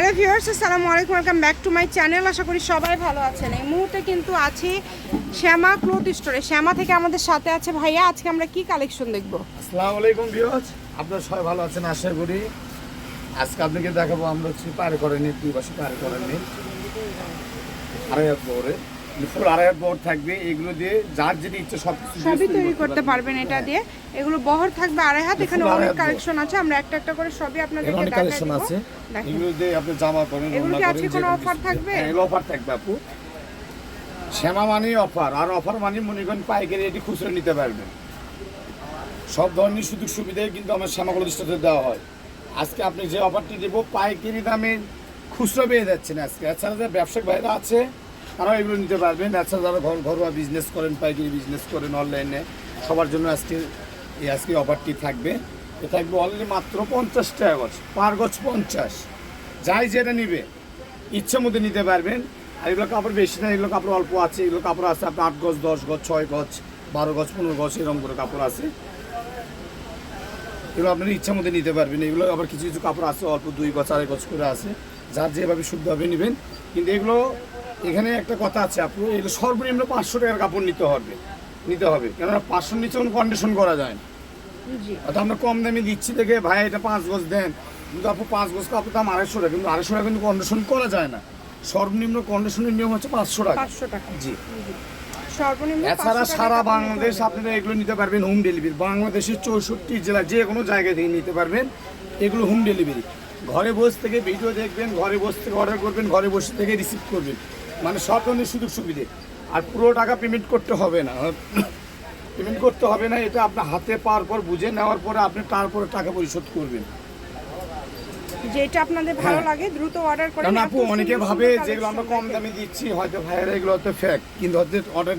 Hello viewers, আসসালামু আলাইকুম, welcome back to my channel. আশা করি সবাই ভালো আছেন। এই মুহূর্তে কিন্তু আছি শ্যামা ক্লোথ স্টোরে। শ্যামা থেকে আমাদের সাথে আছে ভাইয়া। আজকে আমরা কি কালেকশন দেখব? আসসালামু আলাইকুম ভিউয়ার্স, আপনারা সবাই ভালো আছেন আশা করি। আজকে আপনাকে দেখাবো, আমরা হচ্ছে পার করেনি, দুই বছর পার করেনি। আড়াই এক ফুল আড়াই বহর থাকবে এগুলো দিয়ে যার যেটা ইচ্ছে সব সবই তৈরি করতে পারবেন এটা দিয়ে। এগুলো বহর থাকবে আড়াই হাত এখানে অনেক কালেকশন আছে আমরা একটা একটা করে সবই অনেক দেখাই কালেকশন আছে। এগুলো দিয়ে আপনি জামা করেন এগুলো কি আজকে কোনো offer থাকবে? হ্যাঁ এগুলো অফার থাকবে আপু। শ্যামা মানেই অফার আর অফার মানে মনে করেন পাইকারি এটি খুচরো নিতে পারবেন। সব ধরনের সুযোগ সুবিধাই কিন্তু আমার শ্যামাগুলো দৃষ্টিতে দেওয়া হয়। আজকে আপনি যে অফারটি দেবো পাইকারি দামে খুচরো পেয়ে যাচ্ছেন আজকে। এছাড়া যে ব্যবসায়িক ভাইরা আছে তারাও এগুলো নিতে পারবেন এছাড়া যারা ঘর ঘরোয়া বিজনেস করেন, পাইকারি বিজনেস করেন অনলাইনে সবার জন্য আজকে এই আজকে অফারটি থাকবে। এ থাকবে অনলি মাত্র পঞ্চাশ টাকা গছ পার গছ পঞ্চাশ। যাই যেটা নিবে, ইচ্ছে মতো নিতে পারবেন। আর এগুলো কাপড় বেশি না, এগুলো কাপড় অল্প আছে, এগুলো কাপড় আছে আপনার আট গজ, দশ গজ, ছয় গজ, বারো গজ, পনেরো গজ, এরকম করে কাপড় আছে। এগুলো আপনার ইচ্ছা মতো নিতে পারবেন। এগুলো আবার কিছু কিছু কাপড় আছে, অল্প দুই গজ, আড়াই গজ করে আছে। যার যেভাবে শুদ্ধভাবে নেবেন। কিন্তু এগুলো এখানে একটা কথা আছে আপু এগুলো সর্বনিম্ন পাঁচশো টাকার কাপড় নিতে হবে নিতে হবে। কেননা পাঁচশোর নিচে কোনো কন্ডিশন করা যায় না। অর্থাৎ আমরা কম দামে দিচ্ছি দেখে ভাই এটা পাঁচ গজ দেন। কিন্তু আপু পাঁচ গজ কাপড় দাম আড়াইশো টাকা কিন্তু আড়াইশো টাকা কিন্তু কন্ডিশন করা যায় না। সর্বনিম্ন কন্ডিশনের নিয়ম হচ্ছে পাঁচশো টাকা। পাঁচশো টাকা। জি। এছাড়া সারা বাংলাদেশ আপনারা এগুলো নিতে পারবেন হোম ডেলিভারি বাংলাদেশের চৌষট্টি জেলা যে কোনো জায়গা থেকে নিতে পারবেন এগুলো হোম ডেলিভারি ঘরে বসে থেকে ভিডিও দেখবেন ঘরে বসে থেকে অর্ডার করবেন ঘরে বসে থেকে রিসিভ করবেন। মানে সব ধরনের সুযোগ সুবিধে। আর পুরো টাকা পেমেন্ট করতে হবে না। পেমেন্ট করতে হবে না এটা আপনার হাতে পাওয়ার পর বুঝে নেওয়ার পরে আপনি তারপরে টাকা পরিশোধ করবেন। যেটা আপনাদের ভালো হ্যাঁ। লাগে দ্রুত অর্ডার করেন কারণ এত আপু অনেকে ভাবে যেগুলো আমরা কম দামে দিচ্ছি হয়তো ভাইয়েরা এগুলো হয়তো ফ্যাক কিন্তু হয়তো অর্ডার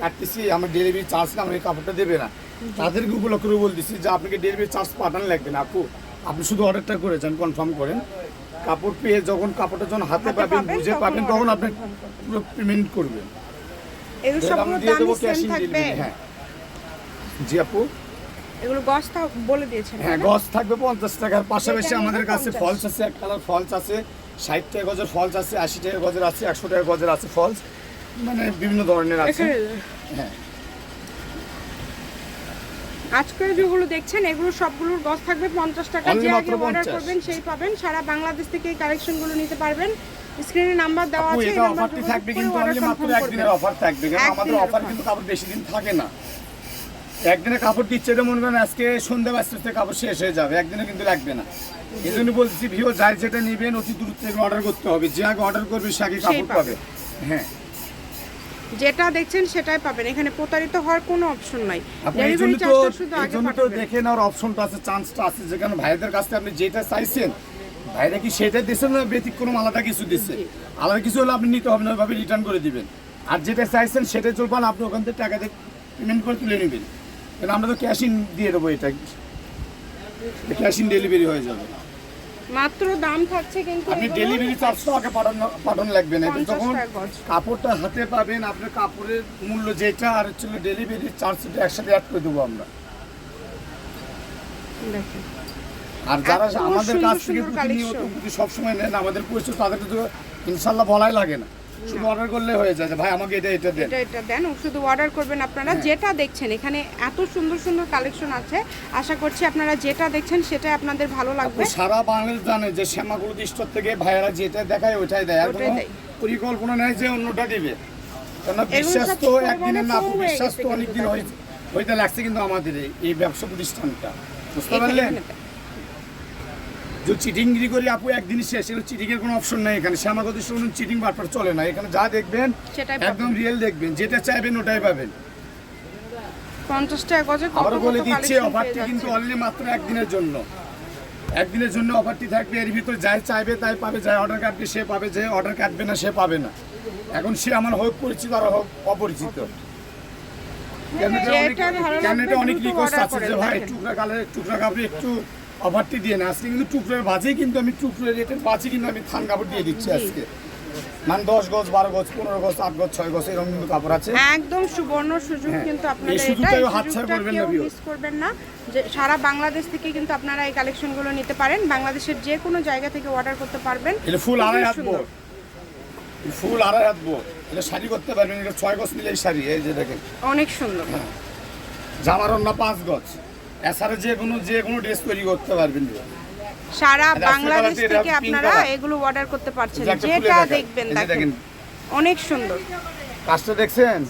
কাটতেছি আমার ডেলিভারি চার্জ না আমাকে কাপড়টা দেবে না। তাদেরকে উপলক্ষ করে বলতেছি যে আপনাকে ডেলিভারি চার্জ পাঠানো লাগবে না আপু। আপনি শুধু অর্ডারটা করেছেন কনফার্ম করেন। কাপড় পেয়ে যখন কাপড়টা যখন হাতে পাবেন বুঝে পাবেন তখন আপনি পুরো পেমেন্ট করবেন। এগুলো সবগুলো সেম থাকবে। হ্যাঁ। জি আপু? এগুলো গছটা বলে দিয়েছেন হ্যাঁ থাকবে পঞ্চাশ টাকার। পাশাপাশি আমাদের কাছে ফলস আছে এক কালার ফলস আছে ষাট টাকা গজের ফলস আছে আশি টাকা গজের আছে একশো টাকা গজের আছে ফলস মানে বিভিন্ন ধরনের আছে। হ্যাঁ। আজকে যেগুলো দেখছেন এগুলো সবগুলোর গজ থাকবে পঞ্চাশ টাকা। যে আগে অর্ডার করবেন সেই পাবেন। সারা বাংলাদেশ থেকে এই কালেকশনগুলো নিতে পারবেন। স্ক্রিনে নাম্বার দেওয়া আছে এই অফারটি থাকবে কিন্তু অনলি মাত্র একদিনের অফার থাকবে কারণ আমাদের অফার কিন্তু কাপড় বেশি দিন থাকে না। একদিনে কাপড় দিচ্ছে এটা মনে করেন আজকে সন্ধ্যা আস্তে কাপড় শেষ হয়ে যাবে। একদিনে কিন্তু লাগবে না। এই জন্য বলছি ভিও যাই যেটা নেবেন অতি দূর থেকে অর্ডার করতে হবে। যে আগে অর্ডার করবে সে আগে কাপড়। পাবে। হ্যাঁ। যেটা দেখছেন সেটাই পাবেন। এখানে প্রতারিত হওয়ার কোনো অপশন নাই। আপনি ডেলিভারি চার্জটা শুধু আগে তো পাঠাবেন। দেখে নেওয়ার অপশনটা আছে চান্সটা আছে। যেখানে ভাইদের কাছ আপনি যেটা চাইছেন ভাইরা কি সেটা দিচ্ছেন না ব্যতিক্রম আলাদা কিছু দিচ্ছে আলাদা কিছু হলে আপনি নিতে হবে না ওইভাবে রিটার্ন করে দিবেন। আর যেটা চাইছেন সেটা চলবেন আপনি ওখান থেকে টাকা দিয়ে পেমেন্ট করে তুলে নেবেন। কারণ আমরা তো ক্যাশ ইন দিয়ে দেবো এটা। ক্যাশ ইন ডেলিভারি হয়ে যাবে। মাত্র দাম থাকছে কিন্তু আপনি ডেলিভারি চার্জটা আগে পাঠানো পাঠানো লাগবে না। এটা 50 যখন কাপড়টা হাতে পাবেন আপনার কাপড়ের মূল্য যেটা আর হচ্ছে ডেলিভারি চার্জ সেটা একসাথে অ্যাড করে দেবো আমরা। আর যারা আমাদের কাছ থেকে প্রতিনিয়ত সবসময় নেন আমাদের পরিচয় তাদের তো ইনশাল্লাহ বলাই লাগে না। শুধু অর্ডার করলে হয়ে যায় ভাই আমাকে এটা এটা দেন। এটা এটা দেন। শুধু অর্ডার করবেন আপনারা। হ্যাঁ। যেটা দেখছেন এখানে এত সুন্দর সুন্দর কালেকশন আছে। আশা করছি আপনারা যেটা দেখছেন সেটাই আপনাদের ভালো লাগবে। সারা বাংলাদেশ জানে যে শ্যামাগুড়ি ডিস্ট্রিক্ট থেকে ভাইয়েরা যেটা দেখায় ওইটাই দেয়। আর কোনো পরিকল্পনা নেই যে অন্যটা দিবে। এগুলো বিশ্বাস তো পরিমাণে না বিশ্বাস তো অনেকদিন। হইতে লাগছে কিন্তু আমাদের এই- এই ব্যবসা প্রতিষ্ঠানটা। বুঝতে পারলেন? এখানে দেন। যে চিটিংগিরি করি আপু একদিনই শেষ। এগুলো চিটিং এর কোনো অপশন নেই এখানে। শ্যামাগতি শুনুন চিটিং বাটপার চলে না। এখানে যা দেখবেন একদম রিয়েল দেখবেন। যেটা চাইবেন ওটাই পাবেন। পঞ্চাশ টাকা আবারও বলে দিচ্ছি অফারটি কিন্তু। অনলি মাত্র একদিনের জন্য। একদিনের জন্য অফারটি থাকবে এর ভিতর যাই চাইবে তাই পাবে যাই অর্ডার কাটবে সে পাবে যে অর্ডার কাটবে না সে পাবে না। এখন সে আমার হোক পরিচিত আর হোক অপরিচিত। কেন এটা অনেক- রিকোয়েস্ট আছে যে ভাই টুকরা কালে টুকরা কাপড়ে একটু অফারটি দিয়ে না আজকে কিন্তু টুকরের বাজে কিন্তু আমি টুকরের রেটের বাজে কিন্তু আমি থান কাপড় দিয়ে দিচ্ছি আজকে। মানে দশ গজ বারো গজ পনেরো গজ আট গজ ছয় গজ এরকম কিন্তু কাপড় আছে। একদম সুবর্ণ সুযোগ হ্যাঁ, কিন্তু এটা এই হাতছাড়া করবেন না, মিস করবেন না। যে সারা বাংলাদেশ থেকে কিন্তু আপনারা এই কালেকশনগুলো নিতে পারেন। বাংলাদেশের যে কোনো জায়গা থেকে অর্ডার করতে পারবেন। এটা ফুল আড়াই হাত সুন্দর। বোর ফুল আড়াই হাত বোর এটা শাড়ি করতে পারবেন এটা ছয় গজ নিলে এই শাড়ি এই যে দেখেন। অনেক সুন্দর। জামার অন্য পাঁচ গজ। এছাড়া যে কোনো যে কোনো ড্রেস তৈরি করতে পারবেন। সারা বাংলাদেশ থেকে আপনারা এগুলো অর্ডার করতে পারছেন। যেটা দেখবেন দেখেন। দেখেন। অনেক সুন্দর। কাজটা দেখছেন?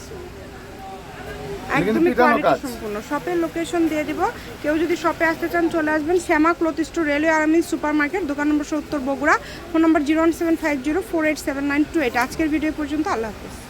একদমই কোয়ালিটি সম্পূর্ণ। শপের লোকেশন দিয়ে দিব। কেউ যদি শপে আসতে চান চলে আসবেন শ্যামা ক্লথ স্টোর রেলওয়ে আরামিন সুপার মার্কেট দোকান নম্বর সত্তর Bogura. Phone number zero one seven five zero four eight seven nine two eight. আজকের ভিডিও পর্যন্ত। আল্লাহ হাফিজ।